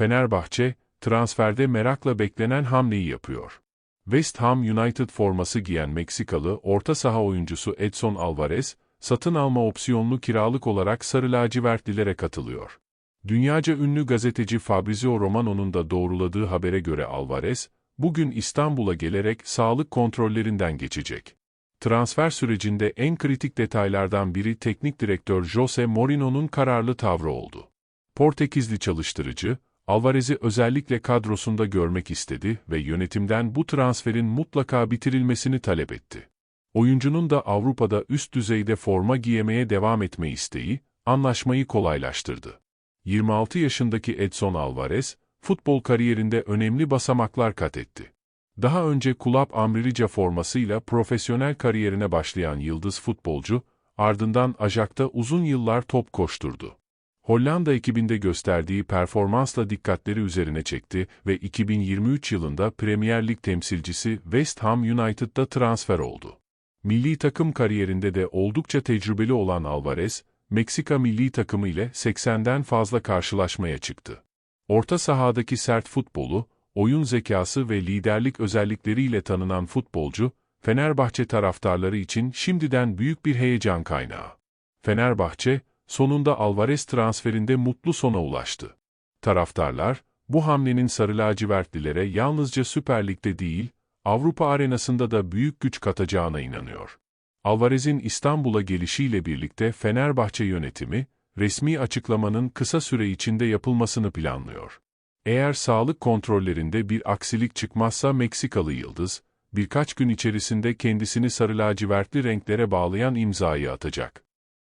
Fenerbahçe, transferde merakla beklenen hamleyi yapıyor. West Ham United forması giyen Meksikalı orta saha oyuncusu Edson Alvarez, satın alma opsiyonlu kiralık olarak sarı lacivertlilere katılıyor. Dünyaca ünlü gazeteci Fabrizio Romano'nun da doğruladığı habere göre Alvarez, bugün İstanbul'a gelerek sağlık kontrollerinden geçecek. Transfer sürecinde en kritik detaylardan biri teknik direktör Jose Mourinho'nun kararlı tavrı oldu. Portekizli çalıştırıcı, Alvarez'i özellikle kadrosunda görmek istedi ve yönetimden bu transferin mutlaka bitirilmesini talep etti. Oyuncunun da Avrupa'da üst düzeyde forma giyemeye devam etme isteği, anlaşmayı kolaylaştırdı. 26 yaşındaki Edson Alvarez, futbol kariyerinde önemli basamaklar kat etti. Daha önce Kulüp Amrilica formasıyla profesyonel kariyerine başlayan yıldız futbolcu, ardından Ajax'ta uzun yıllar top koşturdu. Hollanda ekibinde gösterdiği performansla dikkatleri üzerine çekti ve 2023 yılında Premier Lig temsilcisi West Ham United'da transfer oldu. Milli takım kariyerinde de oldukça tecrübeli olan Alvarez, Meksika milli takımı ile 80'den fazla karşılaşmaya çıktı. Orta sahadaki sert futbolu, oyun zekası ve liderlik özellikleriyle tanınan futbolcu, Fenerbahçe taraftarları için şimdiden büyük bir heyecan kaynağı. Fenerbahçe, sonunda Alvarez transferinde mutlu sona ulaştı. Taraftarlar, bu hamlenin sarı lacivertlilere yalnızca Süper Lig'de değil, Avrupa arenasında da büyük güç katacağına inanıyor. Alvarez'in İstanbul'a gelişiyle birlikte Fenerbahçe yönetimi, resmi açıklamanın kısa süre içinde yapılmasını planlıyor. Eğer sağlık kontrollerinde bir aksilik çıkmazsa Meksikalı Yıldız, birkaç gün içerisinde kendisini sarı lacivertli renklere bağlayan imzayı atacak.